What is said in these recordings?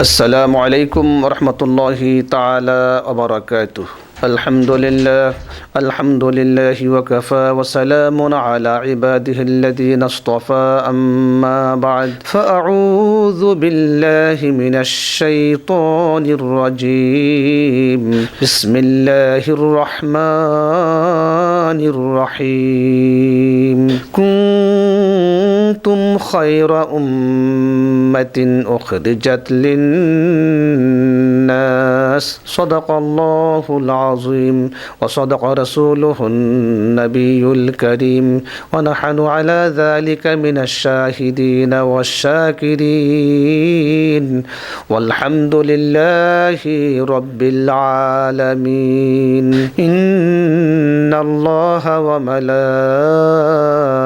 السلام عليكم ورحمة الله تعالى وبركاته. الحمد لله الحمد لله وكفى وسلام على عباده الذين اصطفى. أما بعد فأعوذ بالله من الشيطان الرجيم. بسم الله الرحمن الرحيم. كنتم خير أمة أخرجت للناس. صدق الله العظيم. وصدق رسوله النبي الكريم. ونحن على ذلك من الشاهدين والشاكرين. والحمد لله رب العالمين. إن الله وملائكته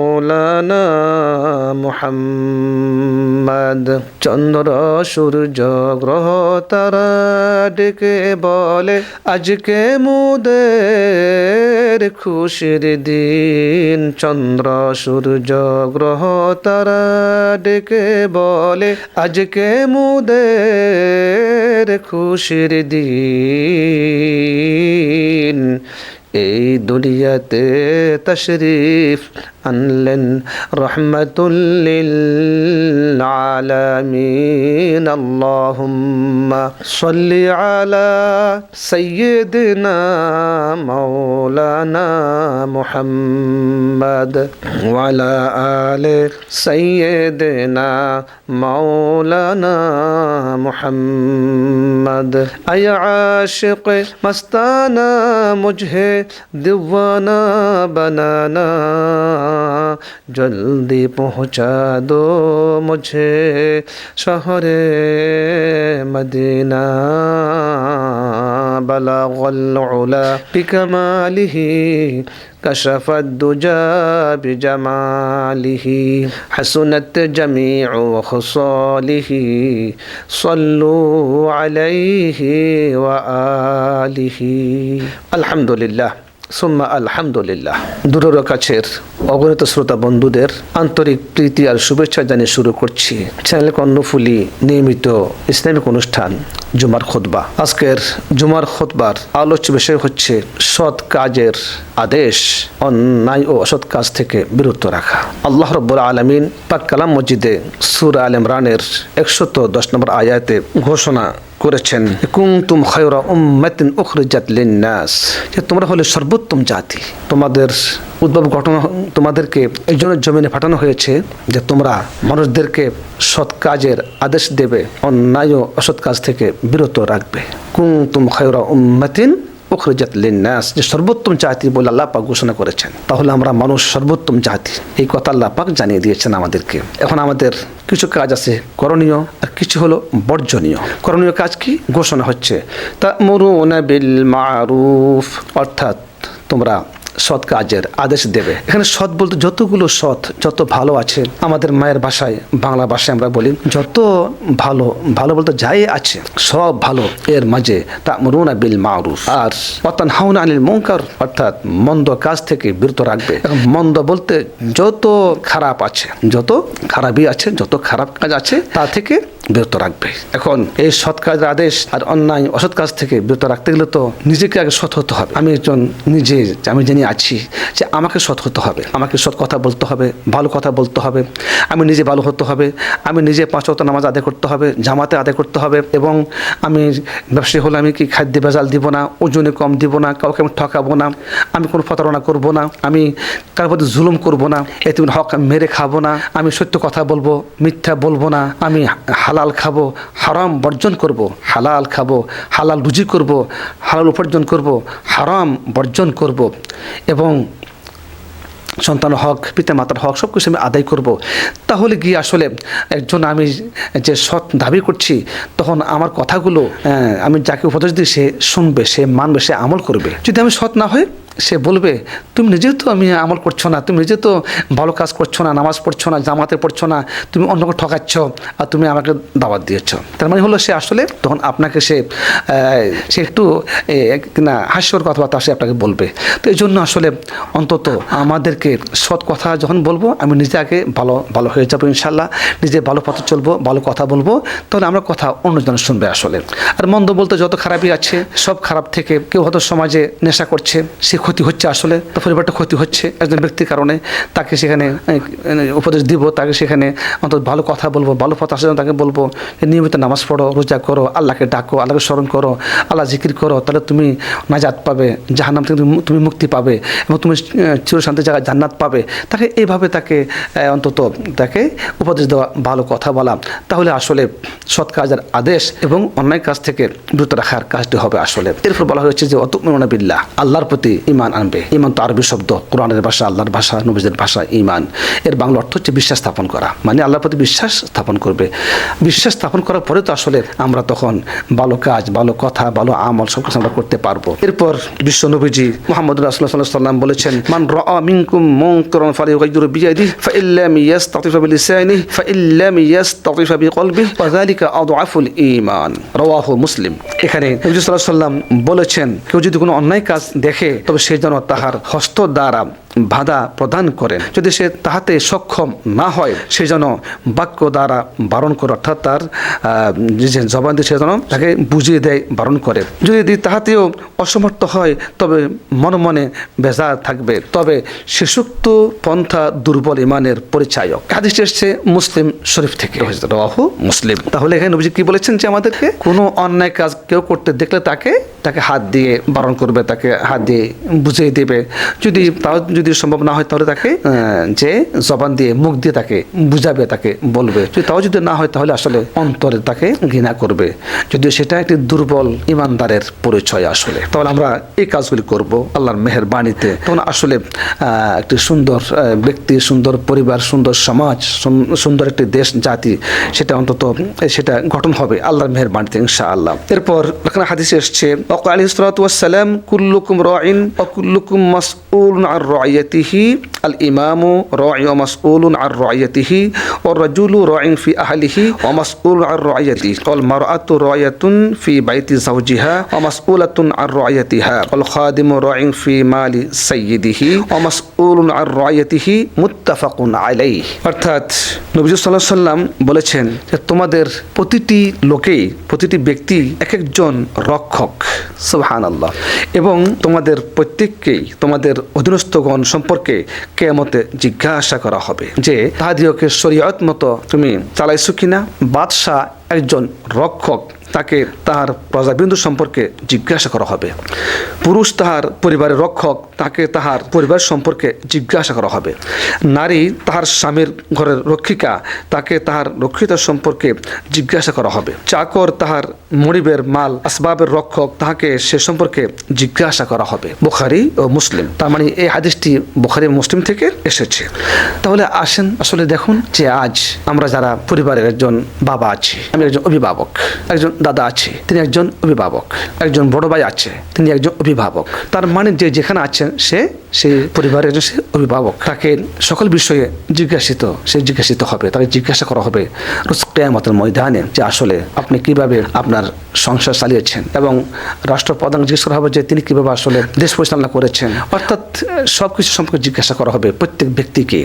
মৌলানা মোহাম্মদ। চন্দ্র সূর্য গ্রহ তারা ডেকে বলে, আজকে মুদের খুশির দিন। চন্দ্র সূর্য গ্রহ তারা ডেকে বলে, আজকে মুদের খুশির দিন। এই দুনিয়াতে তশরিফ أنلن رحمة للعالمين. اللهم صل على سيدنا مولانا محمد وعلى آل سيدنا مولانا محمد. أي عاشق مستانا مجهد دوانا بنانا জলদি পৌঁছা দো মুঝে শহরে মদিনা بلغ العلا بكماله كشف الدجى بجماله حسنت جميع خصاله صلوا عليه وآله الحمد لله সুম্মা আলহামদুলিল্লাহ। দূরের কাছের অগণিত শ্রোতা বন্ধুদের আন্তরিক প্রীতি আর শুভেচ্ছা জানিয়ে শুরু করছি। চ্যানেল কর্ণফুলি নিয়মিত ইসলামিক অনুষ্ঠান, জুমার খোদবা আজকের জুমার খোদবার আলোচ্য বিষয় হচ্ছে সৎ কাজের আদেশ, অন্যায় ও অসৎ কাজ থেকে বিরত রাখা। আল্লাহ রব্বুল আলমিন পাক কালাম মসজিদে সুর আল ইমরানের একশত দশ নম্বর আয়াতে ঘোষণা করেছেন। কুমতুম খয়রা উম্মাতিন উখরিজাত লিন্নাস। যে তোমরা হলে সর্বোত্তম জাতি। তোমাদের উদ্ভব ঘটনা, তোমাদেরকে এই জন্য জমিনে পাঠানো হয়েছে যে তোমরা মানুষদেরকে সৎ কাজের আদেশ দেবে, অন্যায় অসৎ কাজ থেকে বিরত রাখবে। কুমতুম খয়রা উম্মাতিন উখরিজাত লিন্নাস, যে সর্বোত্তম জাতি বলে আল্লাহ পাক ঘোষণা করেছেন। তাহলে আমরা মানুষ সর্বোত্তম জাতি। এই কথা আল্লাহ পাক জানিয়ে দিয়েছেন আমাদেরকে। এখন আমাদের কিছু কাজ আছে করণীয় আর কিছু হলো বর্জনীয়। করণীয় কাজ কি? ঘোষণা হচ্ছে তা মরুনা বিল মারুফ। অর্থাৎ তোমরা সৎ কাজের আদেশ দেবে। এখানে সৎ বলতে যতগুলো সৎ, যত ভালো আছে, আমাদের মায়ের ভাষায়, বাংলা ভাষায় আমরা বলি, যত ভালো ভালো বলতে যাই আছে, সব ভালো এর মাঝে তা মরুনা বিল মারুফ। আর অতান হাউন আনিল মঙ্কার অর্থাৎ মন্দ কাজ থেকে বিরত রাখবে। মন্দ বলতে যত খারাপ আছে, যত খারাপই আছে, যত খারাপ কাজ আছে, তা থেকে বিরত রাখবে। এখন এই সৎ কাজের আদেশ আর অন্যায়, অসৎ কাজ থেকে বিরত রাখতে গেলে তো নিজেকে আগে সৎ হতে হবে। আমি একজন নিজে, আমি জেনে আছি যে আমাকে সৎ হতে হবে। আমাকে সৎ কথা বলতে হবে, ভালো কথা বলতে হবে। আমি নিজে ভালো হতে হবে। আমি নিজে পাঁচ ওয়াক্ত নামাজ আদায় করতে হবে, জামাতে আদায় করতে হবে এবং আমি ব্যবসায়ী হলে আমি কি খাদ্য ভেজাল দিব না, ওজনে কম দিব না, কাউকে আমি ঠকাবো না, আমি কোনো প্রতারণা করব না, আমি কার প্রতি জুলুম করব না এতে হক মেরে খাব না, আমি সত্য কথা বলব, মিথ্যা বলব না, আমি হালাল খাব, হারাম বর্জন করব, হালাল খাব, হালাল রুজি করব, হালাল উপার্জন করব, হারাম বর্জন করব। এবং সন্তান হক, পিতা মাতার হক সব কিছু আমি আদায় করব। তাহলে গিয়ে আসলে একজন আমি যে সৎ দাবি করছি, তখন আমার কথাগুলো আমি যাকে উপদেশ দিই সে শুনবে, সে মানবে, সে আমল করবে। যদি আমি সৎ না হই সে বলবে, তুমি নিজেও তো আমি আমল করছ না, তুমি নিজে তো ভালো কাজ করছ না, নামাজ পড়ছো না, জামাতে পড়ছো না, তুমি অন্যকে ঠকাচ্ছ আর তুমি আমাকে দাওয়াত দিয়েছ। তার মানে হলো সে আসলে তখন আপনাকে সে সে একটু না হাস্যর কথাবার্তা সে আপনাকে বলবে। তো এই জন্য আসলে অন্তত আমাদেরকে সৎ কথা যখন বলব, আমি নিজে আগে ভালো ভালো হয়ে যাব ইনশাল্লাহ নিজে ভালো পথে চলবো, ভালো কথা বলব, তাহলে আমরা কথা অন্যজন শুনবে আসলে। আর মন্দ বলতে যত খারাপই আছে, সব খারাপ থেকে কেউ হয়তো সমাজে নেশা করছে, সে ক্ষতি হচ্ছে আসলে তার পরিবারটা ক্ষতি হচ্ছে একজন ব্যক্তির কারণে। তাকে সেখানে উপদেশ দিব, তাকে সেখানে অন্তত ভালো কথা বলব, ভালো পথ আসলে তাকে বলব নিয়মিত নামাজ পড়ো, রোজা করো, আল্লাহকে ডাকো, আল্লাহকে স্মরণ করো, আল্লাহ জিকির করো, তাহলে তুমি নাজাত পাবে, জাহান্নাম থেকে তুমি- মুক্তি পাবে এবং তুমি চিরশান্তি জায়গায় জান্নাত পাবে। তাকে এইভাবে তাকে অন্তত তাকে উপদেশ দেওয়া, ভালো কথা বলা। তাহলে আসলে সৎ কাজের আদেশ এবং অন্যায় কাজ থেকে বিরত রাখার কাজটি হবে আসলে। এরপর বলা হয়েছে যে অত বিল্লাহ, আল্লাহর প্রতি ইমান আনবে। ইমান তো আরবি শব্দ, কোরআনের ভাষা, আল্লাহর ভাষা, নবীদের ভাষা, ইমান। এর বাংলা অর্থ হচ্ছে বিশ্বাস স্থাপন করা। মানে আল্লাহর প্রতি বিশ্বাস স্থাপন করবে। বিশ্বাস স্থাপন করার পরে তো আসলে আমরা তখন ভালো কাজ, ভালো কথা, ভালো আমল সব কিছু আমরা করতে পারব। এরপর বিশ্ব নবীজি মোহাম্মদ রাসুল্লাহ সাল্লাম বলেছেন, মান মিনকুম মুনকারান ফালিয়ুগাইয়িরু বিয়াদিহি, ফাইল্লাম ইয়াস্তাতিফ বিলিসানিহি, ফাইল্লাম বিকলবিহি ওয়াযালিকা আদআফুল রাওয়াহু মুসলিম। এখানে সাল্লাল্লাহু আলাইহি সাল্লাম বলেছেন, কেউ যদি কোনো অন্যায় কাজ দেখে, তবে সে তাহার হস্ত দ্বারা বাধা প্রদান করেন যদি সে তাহাতে সক্ষম না হয় সে যেন বাক্য দ্বারা বারণ করে অর্থাৎ তার যে জবান দিয়ে সে যেন তাকে বুঝিয়ে দেয় বারণ করে। যদি তাহাতেও অসমর্থ হয় তবে মনে মনে বেজার থাকবে। তবে শিশুক্ত পন্থা দুর্বল ইমানের পরিচায়ক। হাদিস এসছে মুসলিম শরীফ থেকে। রাহু মুসলিম। তাহলে এখানে নবীজি কি বলেছেন যে আমাদেরকে? কোনো অন্যায় কাজ কেউ করতে দেখলে তাকে তাকে হাত দিয়ে বারণ করবে তাকে হাত দিয়ে বুঝিয়ে দেবে। যদি তাও যদি সম্ভব না হয় তাহলে তাকে যে জবান দিয়ে মুখ দিয়ে তাকে বুঝাবে, তাকে বলবে। যদি তাও যদি না হয় তাহলে আসলে অন্তরে তাকে ঘৃণা করবে। যদিও সেটা একটি দুর্বল ইমানদারের পরিচয় আসলে। তাহলে আমরা এই কাজগুলি করব আল্লাহর মেহেরবাণীতে। তখন আসলে একটি সুন্দর ব্যক্তি, সুন্দর পরিবার, সুন্দর সমাজ, সুন- সুন্দর একটি দেশ, জাতি, সেটা অন্তত, সেটা গঠন হবে আল্লাহর মেহেরবাণীতে ইনশা আল্লাহ এরপর এখানে হাদিসে এসছে আলী সালাম কুল্লুকুম রাইন অকুল্লুকুম মাসউল আর आयति আল ইমামু মাসউল আর রাইয়াতিহি ও রাজুলু রাইন ফি আহলিহি ও মাসউল আর রাইয়াতি অল মারআতু রাইয়াতুন ফি বাইতি জাওজিহা ও মাসউলাতুন আর রাইয়াতিহা অল খাদিমু রাইন ফি মালি সাইয়্যিদিহি ও মাসউল আর রাইয়াতিহি মুত্তাফাকুন আলাইহি। অর্থাৎ নবী আলাইহি সাল্লাম বলেছেন যে তোমাদের প্রতিটি লোকেই, প্রতিটি ব্যক্তি এক একজন রক্ষক সুবহান আল্লাহ এবং তোমাদের প্রত্যেককেই, তোমাদের অধীনস্থগণ সম্পর্কে কেমতে জিজ্ঞাসা করা হবে যে তাহাদিওকে শরীয়ত মতো তুমি চালাইছো কিনা? বাদশাহ একজন রক্ষক। তাকে তাহার প্রজাবিন্দু সম্পর্কে জিজ্ঞাসা করা হবে। পুরুষ তাহার পরিবারের রক্ষক, তাকে তাহার পরিবার সম্পর্কে জিজ্ঞাসা করা হবে। নারী তাহার স্বামীর ঘরের রক্ষিকা, তাকে তাহার রক্ষিতা সম্পর্কে জিজ্ঞাসা করা হবে। চাকর তাহার মরিবের মাল, আসবাবের রক্ষক, তাহাকে সে সম্পর্কে জিজ্ঞাসা করা হবে। বুখারি ও মুসলিম। তার মানে এই হাদিসটি বুখারি মুসলিম থেকে এসেছে। তাহলে আসেন, আসলে দেখুন যে আজ আমরা যারা পরিবারের একজন বাবা আছি, আমি একজন অভিভাবক, একজন দাদা আছে, তিনি একজন অভিভাবক, একজন বড় ভাই আছে, তিনি একজন অভিভাবক। তার মানে যে যেখানে আছেন, সে সেই পরিবারের একজন সে অভিভাবক। তাকে সকল বিষয়ে জিজ্ঞাসিত, সে জিজ্ঞাসিত হবে, তাকে জিজ্ঞাসা করা হবে রোজ ময়দানে যে আসলে আপনি কীভাবে আপনার সংসার চালিয়েছেন এবং রাষ্ট্রপ্রধান জিজ্ঞেস করা হবে যে তিনি কীভাবে আসলে দেশ পরিচালনা করেছেন। অর্থাৎ সব কিছু সম্পর্কে জিজ্ঞাসা করা হবে প্রত্যেক ব্যক্তিকে।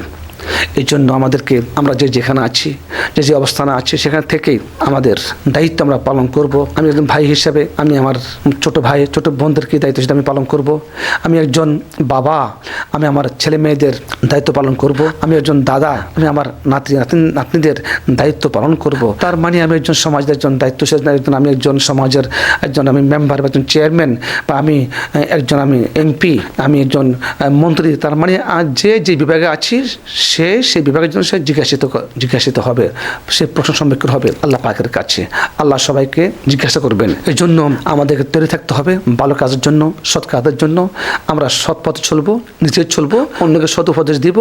এই জন্য আমাদেরকে আমরা যে যেখানে আছি, যে যে অবস্থানে আছি, সেখান থেকেই আমাদের দায়িত্ব আমরা পালন করব। আমি একজন ভাই হিসেবে, আমি আমার ছোট ভাই, ছোট বোনদেরকে দায়িত্ব সেটা আমি পালন করব। আমি একজন বাবা, আমি আমার ছেলে মেয়েদের দায়িত্ব পালন করব। আমি একজন দাদা, আমি আমার নাতি নাতিন নাতনিদের দায়িত্ব পালন করব। তার মানে আমি একজন সমাজের একজন দায়িত্বশীল, একজন আমি একজন সমাজের একজন আমি মেম্বার বা একজন চেয়ারম্যান বা আমি একজন আমি এমপি আমি একজন মন্ত্রী। তার মানে যে যে বিভাগে আছি, সে সেই বিভাগের জন্য সে জিজ্ঞাসিত জিজ্ঞাসিত হবে, সে প্রশ্ন সম্মুখীন হবে আল্লাহ পাকের কাছে। আল্লাহ সবাইকে আমাদেরকে জিজ্ঞাসা করবেন। এই জন্য আমাদেরকে তৈরি থাকতে হবে ভালো কাজের জন্য, সৎ কাজের জন্য। আমরা সৎ পথে চলবো, নিজে চলবো, অন্যকে সৎ উপদেশ দিব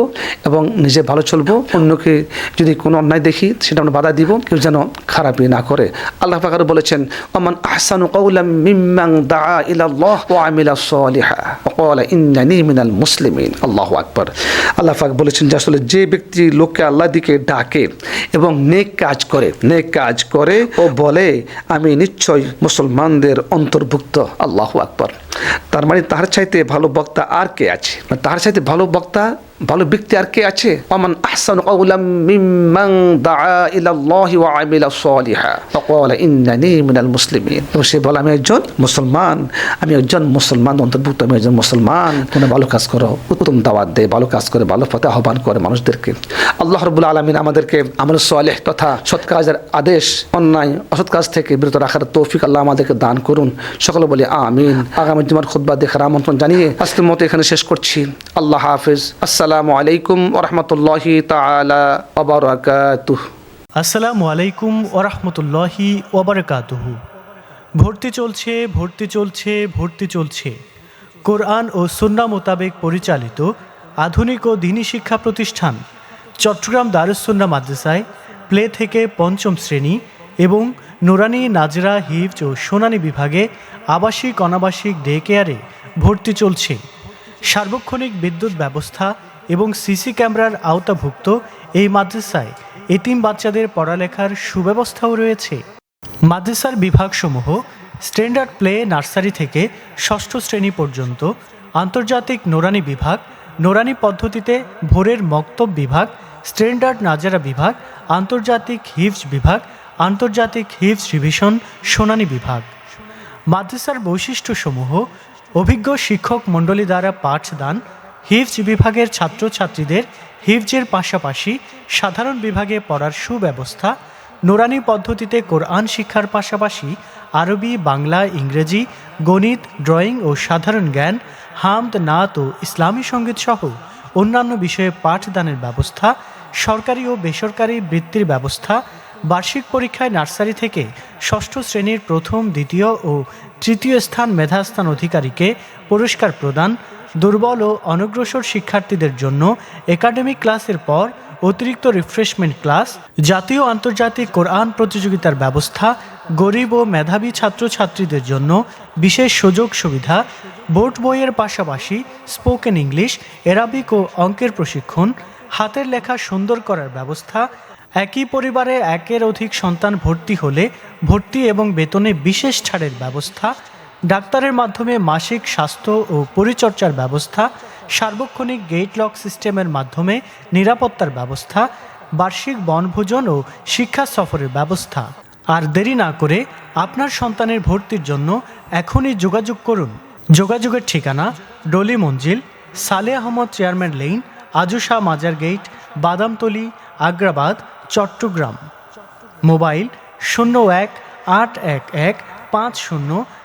এবং নিজে ভালো চলবো। অন্যকে যদি কোনো অন্যায় দেখি, সেটা আমরা বাধা দিব। কেউ যেন খারাপই না করে। আল্লাহ পাকার বলেছেন, ওমান আহসানু কওলাম মিম্মান দা ইলা আল্লাহ ওয়া আমিলা সালিহা। ক্বালা ইন্নানি মিনাল মুসলিমিন। আল্লাহু আকবার। আল্লাহ পাক বলেছেন যে, আসলে যে ব্যক্তি লোককে আল্লাহ দিকে ডাকে এবং নেক কাজ করে, নেক কাজ করে ও বলে আমি নিশ্চয় মুসলমানদের অন্তর্ভুক্ত। আল্লাহ আকবর। তার মানে তার চাইতে ভালো বক্তা আর কে আছে? তার চাইতে ভালো বক্তা ভালো ব্যক্তি আর কে আছে? একজন মুসলমান। আমি একজন মুসলমান, অন্তর্ভুক্ত আমি একজন মুসলমান। কোনো ভালো কাজ করো, উত্তম দাওয়াত দেয় ভালো কাজ করে, ভালো পথে আহ্বান করে মানুষদেরকে। আল্লাহ আলমিন আমাদেরকে আমল সালেহ তথা সৎ কাজের আদেশ, অন্যায়, অসৎ কাজ থেকে বিরত রাখার তৌফিক আল্লাহ আমাদেরকে দান করুন। সকলে বলি, আমিন। আগামী জুমার খুদ্া দেখার আমন্ত্রণ জানিয়ে আজকের মতো এখানে শেষ করছি। আল্লাহ হাফিজ। আসসালামু আলাইকুম ওরহমতুল্লাহি তালা আবরাকাতুহ আসসালামু আলাইকুম ওরহমতুল্লাহি ওবরকাতুহু। ভর্তি চলছে ভর্তি চলছে ভর্তি চলছে। কোরআন ও সুন্না মোতাবেক পরিচালিত আধুনিক ও দিনী শিক্ষা প্রতিষ্ঠান চট্টগ্রাম দারুসুন্না মাদ্রাসায় প্লে থেকে পঞ্চম শ্রেণি এবং নুরানি, নাজরা, হিফজ ও সোনানী বিভাগে আবাসিক, অনাবাসিক ডে কেয়ারে ভর্তি চলছে। সার্বক্ষণিক বিদ্যুৎ ব্যবস্থা এবং সিসি ক্যামেরার আওতাভুক্ত এই মাদ্রাসায় এতিম বাচ্চাদের পড়ালেখার সুব্যবস্থাও রয়েছে। মাদ্রাসার বিভাগসমূহ স্ট্যান্ডার্ড প্লে নার্সারি থেকে ষষ্ঠ শ্রেণি পর্যন্ত, আন্তর্জাতিক নোরানি বিভাগ, নোরানি পদ্ধতিতে ভোরের মক্তব বিভাগ, স্ট্যান্ডার্ড নাজারা বিভাগ, আন্তর্জাতিক হিফজ বিভাগ, আন্তর্জাতিক হিফজ রিভিশন, সোনানী বিভাগ। মাদ্রাসার বৈশিষ্ট্যসমূহ, অভিজ্ঞ শিক্ষক মণ্ডলী দ্বারা পাঠদান হিফজ বিভাগের ছাত্রছাত্রীদের হিফজের পাশাপাশি সাধারণ বিভাগে পড়ার সুব্যবস্থা, নোরানি পদ্ধতিতে কোরআন শিক্ষার পাশাপাশি আরবি, বাংলা, ইংরেজি, গণিত, ড্রয়িং ও সাধারণ জ্ঞান, হামদ, নাত ও ইসলামী সংগীত সহ অন্যান্য বিষয়ে পাঠদানের ব্যবস্থা, সরকারি ও বেসরকারি বৃত্তির ব্যবস্থা, বার্ষিক পরীক্ষায় নার্সারি থেকে ষষ্ঠ শ্রেণির প্রথম, দ্বিতীয় ও তৃতীয় স্থান মেধাস্থান অধিকারীকে পুরস্কার প্রদান দুর্বল ও অনগ্রসর শিক্ষার্থীদের জন্য একাডেমিক ক্লাসের পর অতিরিক্ত রিফ্রেশমেন্ট ক্লাস জাতীয় আন্তর্জাতিক কোরআন প্রতিযোগিতার ব্যবস্থা, গরিব ও মেধাবী ছাত্রছাত্রীদের জন্য বিশেষ সুযোগ সুবিধা, বোর্ড বইয়ের পাশাপাশি স্পোকেন ইংলিশ এরাবিক ও অঙ্কের প্রশিক্ষণ, হাতের লেখা সুন্দর করার ব্যবস্থা, একই পরিবারে একের অধিক সন্তান ভর্তি হলে ভর্তি এবং বেতনে বিশেষ ছাড়ের ব্যবস্থা ডাক্তারের মাধ্যমে মাসিক স্বাস্থ্য ও পরিচর্যার ব্যবস্থা, সার্বক্ষণিক গেট লক সিস্টেমের মাধ্যমে নিরাপত্তার ব্যবস্থা, বার্ষিক বনভোজন ও শিক্ষা সফরের ব্যবস্থা। আর দেরি না করে আপনার সন্তানের ভর্তির জন্য এখনই যোগাযোগ করুন। যোগাযোগের ঠিকানা, ডলি মঞ্জিল সালে আহমদ চেয়ারম্যান লেইন, আজুশা মাজার গেট বাদামতলি, আগ্রাবাদ, চট্টগ্রাম। মোবাইল শূন্য এক আট এক এক পাঁচ শূন্য